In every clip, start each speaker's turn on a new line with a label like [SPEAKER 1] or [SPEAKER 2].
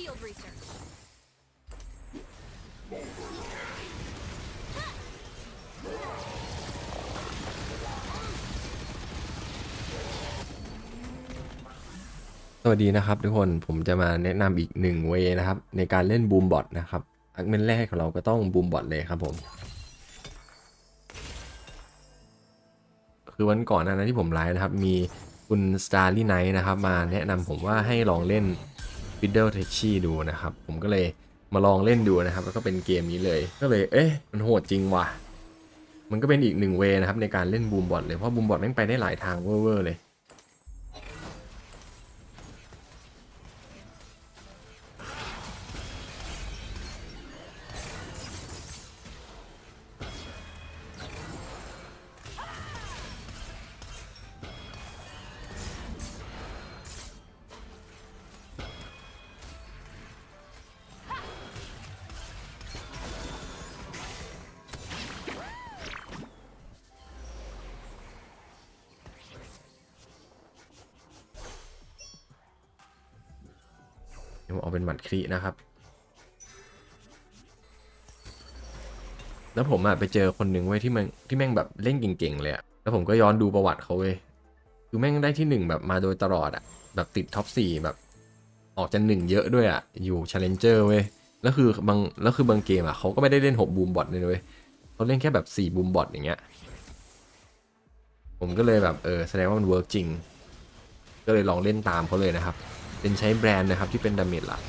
[SPEAKER 1] field research.
[SPEAKER 2] สวัสดีนะครับทุกคนผมจะมาแนะนำอีกหนึ่งเวนะครับ ในการเล่นบูมบอทนะครับอักเมนแรกของเราก็ต้องบูมบอทเลยครับผม คือวันก่อนนานั้นที่ผมไลฟ์นะครับ มีคุณ Starry Night นะครับ มาแนะนำผมว่าให้ลองเล่น Fiddle t e c h i ดูนะครับ ผมก็เลยมาลองเล่นดูนะครับ แล้วก็เป็นเกมนี้เลย ก็เลยเอ๊ะมันโหดจริงว่ะมันก็เป็นอีกหนึ่งเวนะครับในการเล่นบูมบอทเลยเพราะบูมบอทแม่งไปได้หลายทางเวอร์เลย ผมเอาเป็นหมัดครีนะครับ แล้วผมอะไปเจอคนหนึ่งเว้ที่มันที่แม่งแบบเล่นเก่งๆเลยอะแล้วผมก็ย้อนดูประวัติเขาเว้ยคือแม่งได้ที่หนึ่งแบบมาโดยตลอดอะแบบติดท็อปสี่แบบ ออกจะหนึ่งเยอะด้วยอะอยู่ Challenger เว้ยแล้วคือบางแล้วคือบางเกมอะเขาก็ไม่ได้เล่นหกบูมบอทเลยเว้ยเขาเล่นแค่แบบสี่บูมบอทอย่างเงี้ยผมก็เลยแบบเออแสดงว่ามันเวิร์กจริง ก็เลยลองเล่นตามเขาเลยนะครับ เป็นใช้แบรนด์นะครับที่เป็นดาเมจหลัก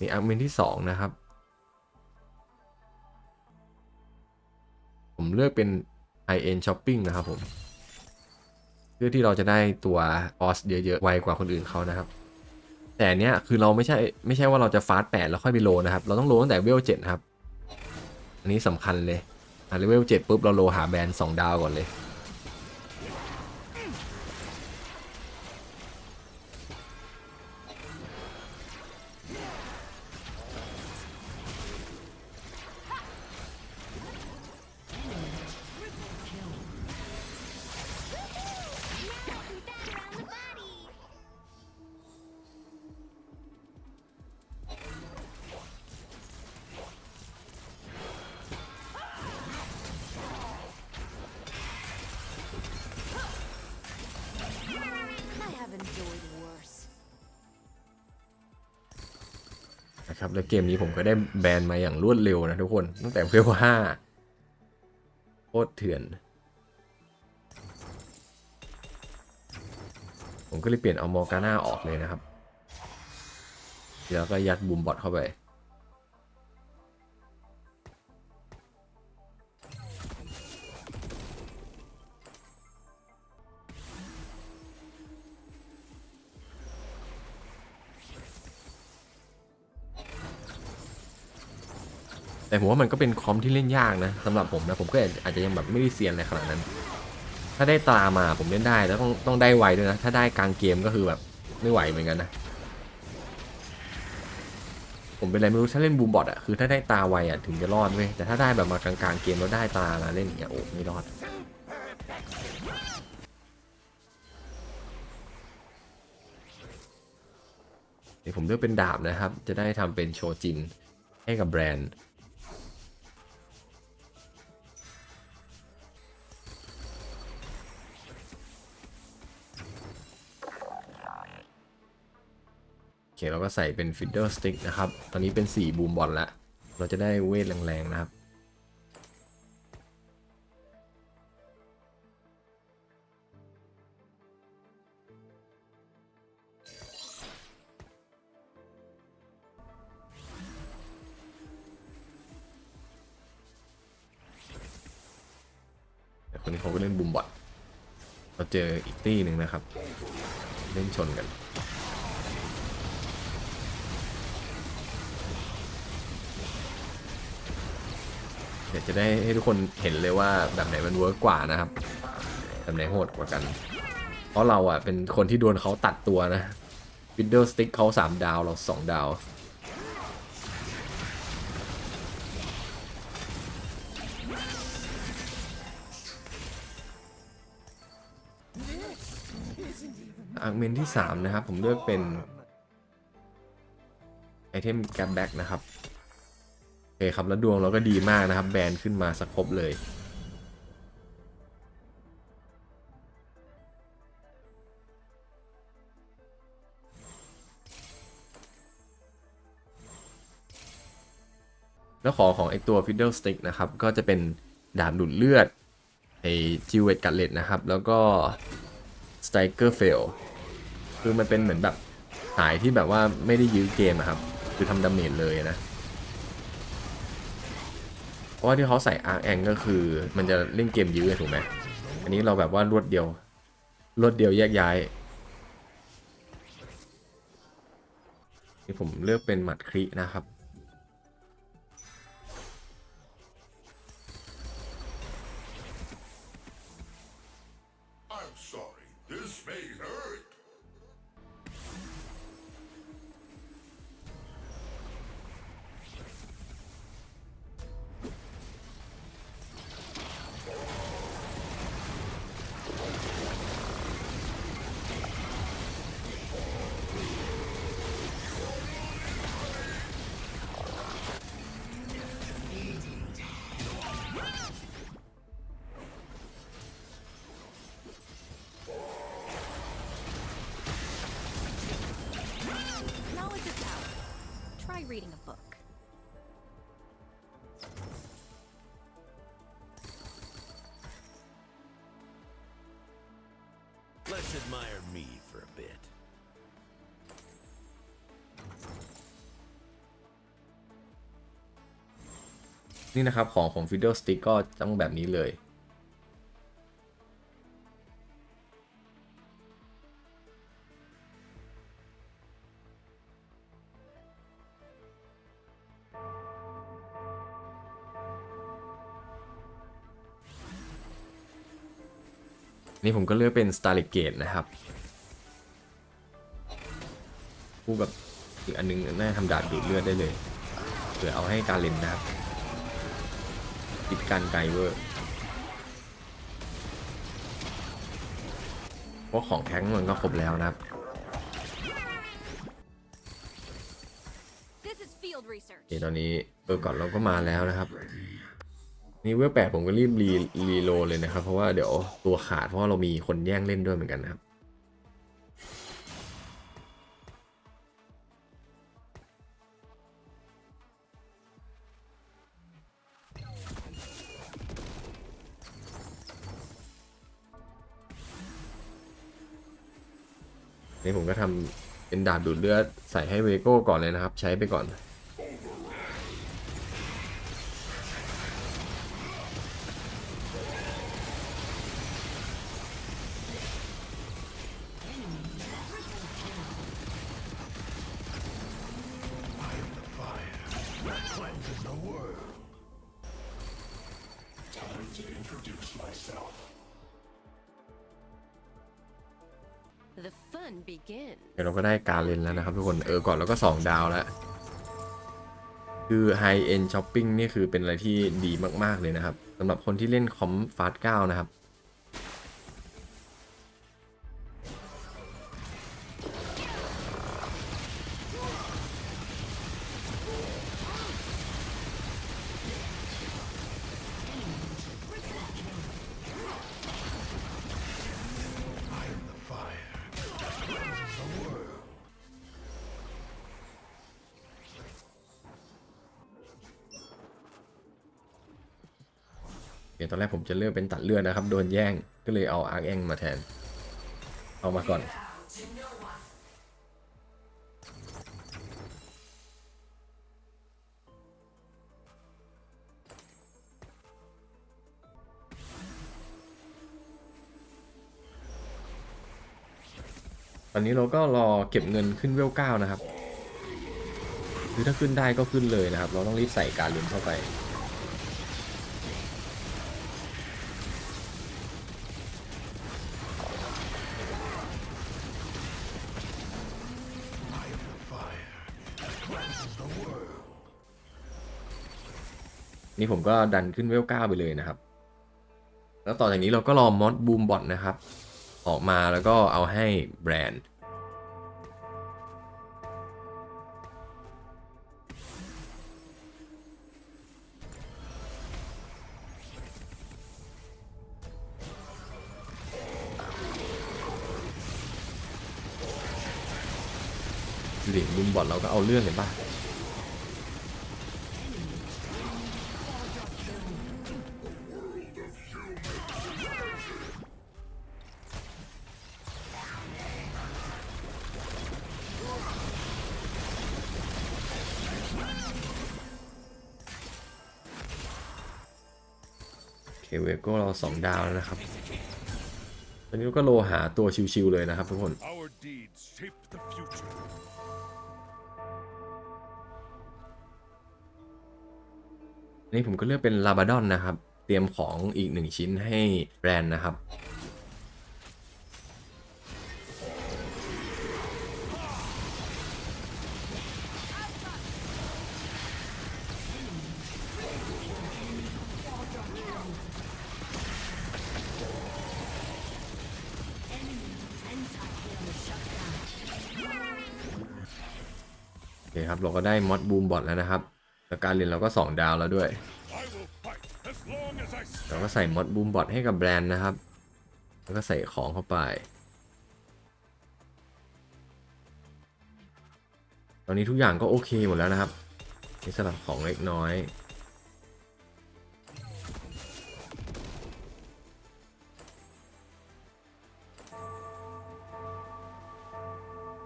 [SPEAKER 2] นี่อัพเมนที่สองนะครับ ผมเลือกเป็น high end shopping นะครับผม เพื่อที่เราจะได้ตัวออสเยอะๆไวกว่าคนอื่นเขานะครับ แต่เนี้ยคือเราไม่ใช่ไม่ใช่ว่าเราจะฟาสต์แปดแล้วค่อยไปโลนะครับ เราต้องโลตั้งแต่เวลเจ็ดครับ อันนี้สำคัญเลยอันเลเวลเจ็ดปุ๊บเราโลหาแบรนด์สองดาวก่อนเลย ครับ แล้วเกมนี้ผมก็ได้แบนมาอย่างรวดเร็วนะทุกคน ตั้งแต่เวลห้าโคตรเถื่อน ผมก็เลยเปลี่ยนเอามอร์กาน่าออกเลยนะครับ แล้วก็ยัดบูมบอทเข้าไป แต่ผมว่ามันก็เป็นคอมที่เล่นยากนะสำหรับผมนะผมก็อาจจะยังแบบไม่ได้เซียนอะไรขนาดนั้น ถ้าได้ตามาผมเล่นได้แล้วต้องต้องได้ไวด้วยนะ ถ้าได้กลางเกมก็คือแบบไม่ไหวเหมือนกันนะ ผมเป็นอะไรไม่รู้ถ้าเล่นบูมบอทอะคือถ้าได้ตาไวอะถึงจะรอดเว้ยแต่ถ้าได้แบบมากลางๆเกมแล้วได้ตามาเล่นอย่างเงี้ยโอ้ไม่รอดเดี๋ยวผมเลือกเป็นดาบนะครับ จะได้ทำเป็นโชจินให้กับแบรนด์ เคเราก็ใส่เป็นฟิดเดอร์สติ๊กนะครับ ตอนนี้เป็น4บูมบอลแล้วเราจะได้เวทแรงๆนะครับคนนี้เขาก็เล่นบูมบอทเราเจออีกตี้หนึ่งนะครับ เล่นชนกัน ดี๋ยวจะได้ให้ทุกคนเห็นเลยว่าแบบไหนมันเวิร์กกว่านะครับแบบไหนโหดกว่ากัน เพราะเราอะเป็นคนที่โดนเขาตัดตัวนะวิดเดิลสติ๊กเขาสามดาวเราสองดาวอาร์กเมนที่ 3 นะครับ ผมเลือกเป็น ไอเทมแก b แบ็กนะครับ อเคครับแล้วดวงเราก็ดีมากนะครับ แบนขึ้นมาสักครบเลยแล้วของของไอตัว Fiddle Stick นะครับ ก็จะเป็นดาบดูดเลือดไอจิวเวตกัตเลตนะครับ แล้วก็ Striker Fail คือมันเป็นเหมือนแบบสายที่แบบว่าไม่ได้ยื้อเกมอะครับ คือทำดาเมจเลยนะ ราะว่าที่เขาใส่อาร์แองก็คือ มันจะเล่นเกมยื้อถูกไหมอันนี้เราแบบว่ารวดเดียว รวดเดียวแยกย้ายนี่ผมเลือกเป็นหมัดครินะครับ
[SPEAKER 3] Let's admire me for a bit.
[SPEAKER 2] นี่นะครับ ของของ Fiddle Stick ก็ต้องแบบนี้เลย นี่ผมก็เลือกเป็น Starlight Gate นะครับคู่กับอีกอันนึงน่าจะทำดาบดูดเลือดได้เลยเผื่อเอาให้การเล่นนะครับติดกันไกลเวอร์เพราะของแท้งมันก็ครบแล้วนะครับ
[SPEAKER 1] This is field
[SPEAKER 2] โอ
[SPEAKER 1] research.
[SPEAKER 2] เคตอนนี้เออก่อนเราก็มาแล้วนะครับ นี่เวลแปดผมก็รีบรีรีโลเลยนะครับ เพราะว่าเดี๋ยวตัวขาดเพราะว่าเรามีคนแย่งเล่นด้วยเหมือนกันนะครับนี่ผมก็ทำเป็นดาบดูดเลือดใส่ให้เวโก้ก่อนเลยนะครับ ใช้ไปก่อน เดี๋ยวเราก็ได้การเล่นแล้วนะครับทุกคน เออ ก่อนเราก็ 2 ดาวแล้ว คือ High End Shopping นี่คือเป็นอะไรที่ดีมาก ๆ เลยนะครับสำหรับคนที่เล่นคอมฟาส9นะครับ ตอนแรกผมจะเลือกเป็นตัดเลือดนะครับ โดนแย่งก็เลยเอาอาร์แองมาแทน เอามาก่อน ตอนนี้เราก็รอเก็บเงินขึ้นเวลเก้านะครับคือถ้าขึ้นได้ก็ขึ้นเลยนะครับ เราต้องรีบใส่การลุ้นเข้าไป นี่ผมก็ดันขึ้นเวลเก้าไปเลยนะครับ แล้วต่อจากนี้เราก็รอมอดบูมบอทนะครับ ออกมาแล้วก็เอาให้แบรนด์ดูดิบูมบอทเราก็เอาเรื่องเห็นปะ เคเวโก้เราสองดาวแล้วนะครับตอนนี้เราก็โลหาตัวชิวๆเลยนะครับทุกคน
[SPEAKER 4] Our deeds shape the future.
[SPEAKER 2] นี่ผมก็เลือกเป็นลาบาดอนนะครับ เตรียมของอีกหนึ่งชิ้นให้แบรนด์นะครับ คครับ เราก็ได้มอดบูมบอทแล้วนะครับแล้วการเรียนเราก็ 2 ดาวแล้วด้วย เราก็ใส่มอดบูมบอทให้กับแบรนด์นะครับ แล้วก็ใส่ของเข้าไป ตอนนี้ทุกอย่างก็โอเคหมดแล้วนะครับนี่สลับของเล็กน้อย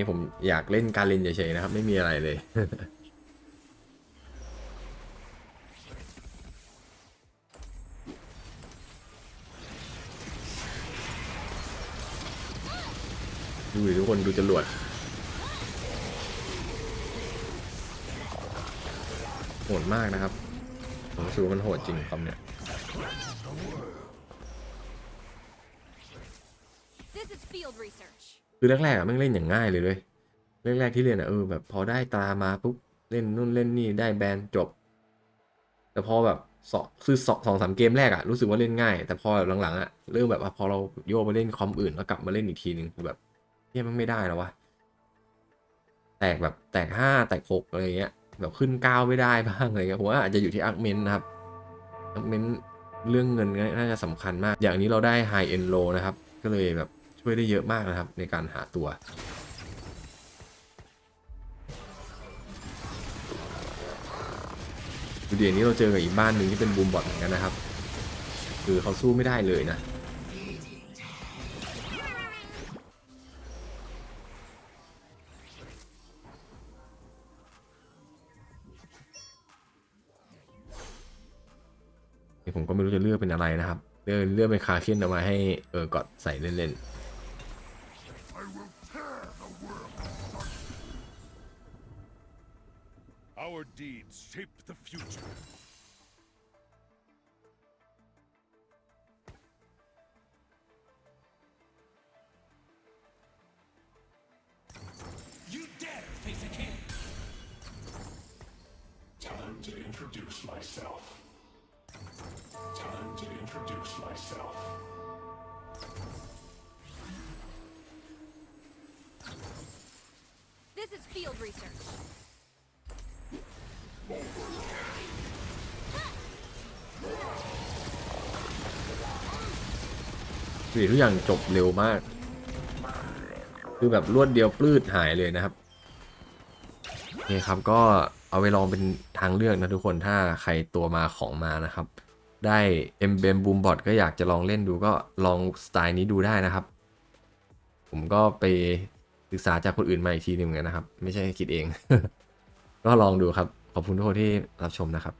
[SPEAKER 2] นี่ผมอยากเล่นการเล่นเฉยๆนะครับ ไม่มีอะไรเลย ดูดิทุกคนดูจรวดโหดมากนะครับ ผมรู้สึกว่ามันโหดจริงคำเนี่ย
[SPEAKER 1] This is field research.
[SPEAKER 2] คือแรกๆอะแม่งเล่นอย่างง่ายเลยเลยแรกๆที่เรียนอะเออแบบพอได้ตรามาปุ๊บเล่นนู่นเล่นนี่ได้แบนจบ แต่พอแบบสองคือสองสองสามเกมแรกอะรู้สึกว่าเล่นง่าย แต่พอแบบหลังๆอะเริ่มแบบว่าพอเราโยกไปเล่นคอมอื่นแล้วกลับมาเล่นอีกทีนึงแบบเฮียมันไม่ได้แล้ววะแตกแบบแตกห้าแตกหกอะไรเงี้ยแบบขึ้นเก้าไม่ได้บ้างอะไรเงี้ยผมว่าอาจจะอยู่ที่อาร์เมนนะครับอาร์เมนเรื่องเงินน่าจะสำคัญมาก อย่างนี้เราได้ไฮเอ็นโลนะครับ ก็เลยแบบ ช่วยได้เยอะมากนะครับ ในการหาตัว ดูเดี๋ยวนี้เราเจอกับอีกบ้านหนึ่งที่เป็นบูมบอทเหมือนกันนะครับ คือเขาสู้ไม่ได้เลยนะนี่ผมก็ไม่รู้จะเลือกเป็นอะไรนะครับ เลือกเลือกเป็นคาเคนเอามาให้เออกอดใส่เล่น
[SPEAKER 4] I shape the future.
[SPEAKER 3] You dare face a king!
[SPEAKER 4] Time to introduce myself. Time to introduce myself.
[SPEAKER 1] This is field research.
[SPEAKER 2] คือทุกอย่างจบเร็วมาก คือแบบรวดเดียวปลื้ดหายเลยนะครับโอเคครับก็เอาไปลองเป็นทางเลือกนะทุกคนถ้าใครตัวมาของมานะครับ ได้เอ็มเบมบูมบอทก็อยากจะลองเล่นดูก็ลองสไตล์นี้ดูได้นะครับ ผมก็ไปศึกษาจากคนอื่นมาอีกทีหนึ่งเนกันนะครับ ไม่ใช่คิดเอง ก็ลองดูครับ ขอบคุณทุกคนที่รับชมนะครับ